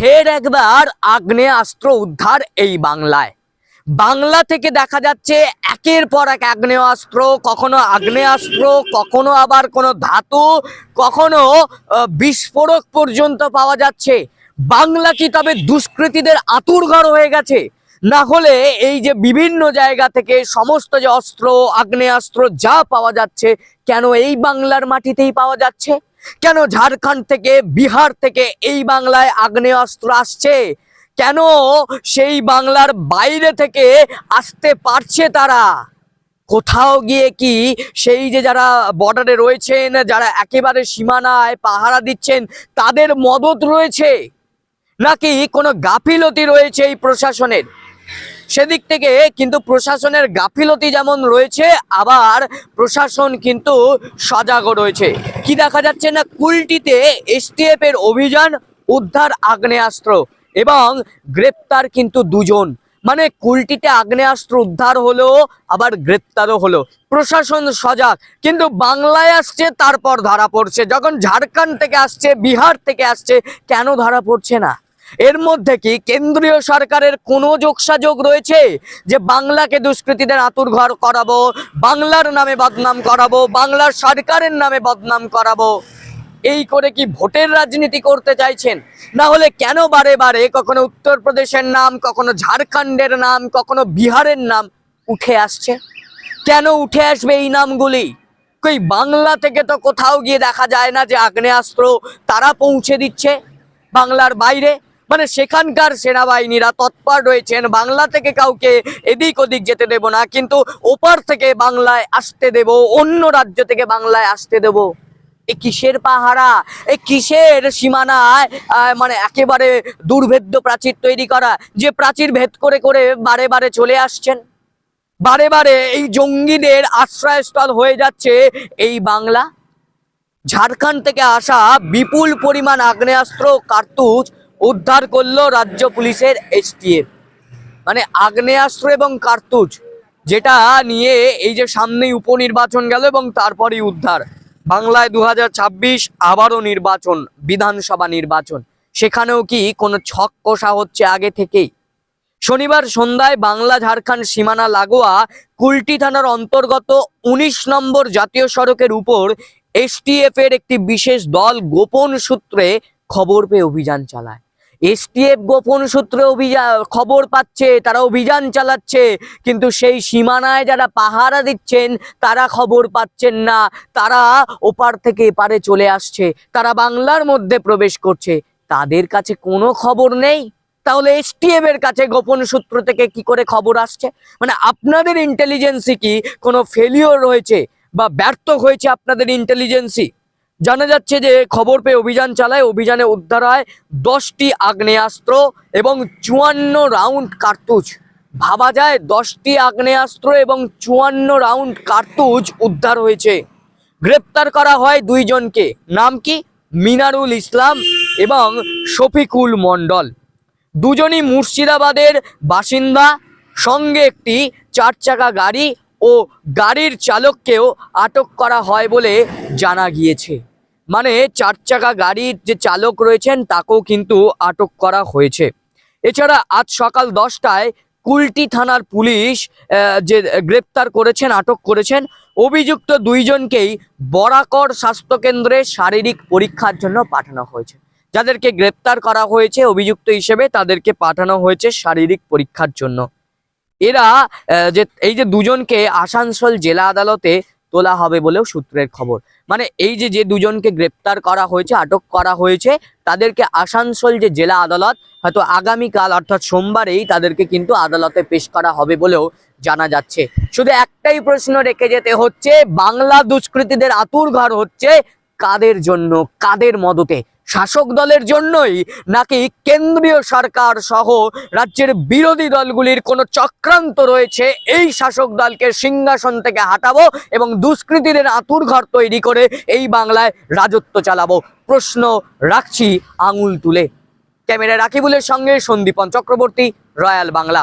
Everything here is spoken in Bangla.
ফের একবার আগ্নেয়াস্ত্র উদ্ধার এই বাংলায়। বাংলা থেকে দেখা যাচ্ছে একের পর এক আগ্নেয়াস্ত্র, কখনো আগ্নেয়াস্ত্র, কখনো আবার কোনো ধাতু, কখনো বিস্ফোরক পর্যন্ত পাওয়া যাচ্ছে। বাংলা কি তবে দুষ্কৃতীদের আতুরঘর হয়ে গেছে? না হলে এই যে বিভিন্ন জায়গা থেকে সমস্ত যে অস্ত্র, আগ্নেয়াস্ত্র যা পাওয়া যাচ্ছে, কেন এই বাংলার মাটিতেই পাওয়া যাচ্ছে? কেন ঝাড়খণ্ড থেকে বিহার থেকে এই বাংলায় আগ্নেয়াস্ত্র আসছে? কেন সেই বাংলার বাইরে থেকে আসতে পারছে তারা? কোথাও গিয়ে কি সেই যে যারা বর্ডারে রয়েছেন, যারা একেবারে সীমানায় পাহারা দিচ্ছেন, তাদের মদত রয়েছে? নাকি কোনো গাফিলতি রয়েছে এই প্রশাসনের? সেদিক থেকে কিন্তু প্রশাসনের গাফিলতি যেমন রয়েছে, আবার প্রশাসন কিন্তু সজাগও রয়েছে। কি দেখা যাচ্ছে না কুলটিতে এসটিএফ এর অভিযান, উদ্ধার আগ্নেয়াস্ত্র এবং গ্রেপ্তার কিন্তু দুজন। মানে কুলটিতে আগ্নেয়াস্ত্র উদ্ধার হলো, আবার গ্রেপ্তারও হলো। প্রশাসন সজাগ, কিন্তু বাংলায় আসছে, তারপর ধরা পড়ছে। যখন ঝাড়খণ্ড থেকে আসছে, বিহার থেকে আসছে, কেন ধরা পড়ছে না? এর মধ্যে কি কেন্দ্রীয় সরকারের কোনো যোগসাযোগ রয়েছে? যে বাংলাকে দুষ্কৃতীদের আতুর ঘর করাবো, বাংলার নামে বদনাম করাবো, বাংলার সরকারের নামে বদনাম করাবো, এই করে কি ভোটের রাজনীতি করতে চাইছেন? না হলে কেন বারে বারে কখনো উত্তরপ্রদেশের নাম, কখনো ঝাড়খণ্ডের নাম, কখনো বিহারের নাম উঠে আসছে? কেন উঠে আসবে এই নামগুলি? কই বাংলা থেকে তো কোথাও গিয়ে দেখা যায় না যে আগ্নেয়াস্ত্র তারা পৌঁছে দিচ্ছে বাংলার বাইরে। মানে সেখানকার সেনাবাহিনীরা তৎপর রয়েছেন। বাংলা থেকে কাউকে এদিক ওদিক যেতে দেব না, কিন্তু ওপার থেকে বাংলায় আসতে দেব, অন্য রাজ্য থেকে বাংলায় আসতে দেব। এ কিসের পাহারা? এ কিসের সীমানায়? মানে একেবারে দুর্ভেদ্য প্রাচীর তৈরি করা, যে প্রাচীর ভেদ করে করে বারে বারে চলে আসছেন। বারে বারে এই জঙ্গিদের আশ্রয়স্থল হয়ে যাচ্ছে এই বাংলা। ঝাড়খণ্ড থেকে আসা বিপুল পরিমাণ আগ্নেয়াস্ত্র, কার্তুজ উদ্ধার করল রাজ্য পুলিশের এসটিএফ। মানে আগ্নেয়াস্ত্র এবং কার্তুজ, যেটা নিয়ে এই যে সামনেই উপনির্বাচন গেল এবং তারপরেই উদ্ধার। বাংলায় দু হাজার ছাব্বিশ আবারও নির্বাচন, বিধানসভা নির্বাচন। সেখানেও কি কোনো ছক কষা হচ্ছে আগে থেকেই? শনিবার সন্ধ্যায় বাংলা, ঝাড়খণ্ড, সীমানা, লাগোয়া, কুলটি থানার অন্তর্গত ১৯ নম্বর জাতীয় সড়কের উপর এসটিএফ এর একটি বিশেষ দল গোপন সূত্রে খবর পেয়ে অভিযান চালায়। এসটিএফ গোপন সূত্রে অভিযান খবর পাচ্ছে, তারা অভিযান চালাচ্ছে, কিন্তু সেই সীমানায় যারা পাহারা দিচ্ছেন, তারা খবর পাচ্ছেন না। তারা ওপার থেকে এপারে চলে আসছে। তারা বাংলার মধ্যে প্রবেশ করছে। তাদের কাছে কোনো খবর নেই? তাহলে এসটিএফ এর কাছে গোপন সূত্র থেকে কি করে খবর আসছে? মানে আপনাদের ইন্টেলিজেন্সি কি কোনো ফেলিওর রয়েছে? বা ব্যর্থ হয়েছে আপনাদের ইন্টেলিজেন্সি জানা যাচ্ছে যে খবর পেয়ে অভিযান চালায়, অভিযানে উদ্ধার হয় দশটি আগ্নেয়াস্ত্র এবং চুয়ান্ন রাউন্ড কার্তুজ। ভাবা যায় দশটি আগ্নেয়াস্ত্র এবং চুয়ান্ন রাউন্ড কার্তুজ উদ্ধার হয়েছে। গ্রেপ্তার করা হয় দুইজনকে নাম কি? মিনারুল ইসলাম এবং শফিকুল মণ্ডল। দুজনই মুর্শিদাবাদের বাসিন্দা, সঙ্গে একটি চার চাকা গাড়ি ও গাড়ির চালককেও আটক করা হয় বলে জানা গিয়েছে। মানে চার চাকা গাড়ির যে চালক রয়েছেন, তাকেও কিন্তু আটক করা হয়েছে। এছাড়া আজ সকাল দশটায় কুলটি থানার পুলিশ যে গ্রেপ্তার করেছেন, আটক করেছেন, অভিযুক্ত দুইজনকেই বরাকর স্বাস্থ্যকেন্দ্রে শারীরিক পরীক্ষার জন্য পাঠানো হয়েছে। যাদেরকে গ্রেপ্তার করা হয়েছে, অভিযুক্ত হিসেবে তাদেরকে পাঠানো হয়েছে শারীরিক পরীক্ষার জন্য। এরা যে, এই যে দুজনকে আসানসোল জেলা আদালতে তোলা হবে বলেও সূত্রের খবর। মানে এই যে যে দুজনকে গ্রেপ্তার করা হয়েছে, আটক করা হয়েছে, তাদেরকে আসানসোল যে জেলা আদালত, হয়তো আগামীকাল, অর্থাৎ সোমবারেই তাদেরকে কিন্তু আদালতে পেশ করা হবে বলেও জানা যাচ্ছে। শুধু একটাই প্রশ্ন রেখে যেতে হচ্ছে, বাংলা দুষ্কৃতীদের আতুর ঘর হচ্ছে কাদের জন্য, কাদের মদতে? শাসক দলের জন্যই নাকি কেন্দ্রীয় সরকার সহ রাজ্যের বিরোধী দলগুলির কোনো চক্রান্ত রয়েছে? এই শাসক দলকে সিংহাসন থেকে হাঁটাবো এবং দুষ্কৃতীদের আতুর ঘর তৈরি করে এই বাংলায় রাজত্ব চালাবো? প্রশ্ন রাখছি আঙুল তুলে। ক্যামেরা রাকিবুলের সঙ্গে সন্দীপন চক্রবর্তী, রয়্যাল বাংলা।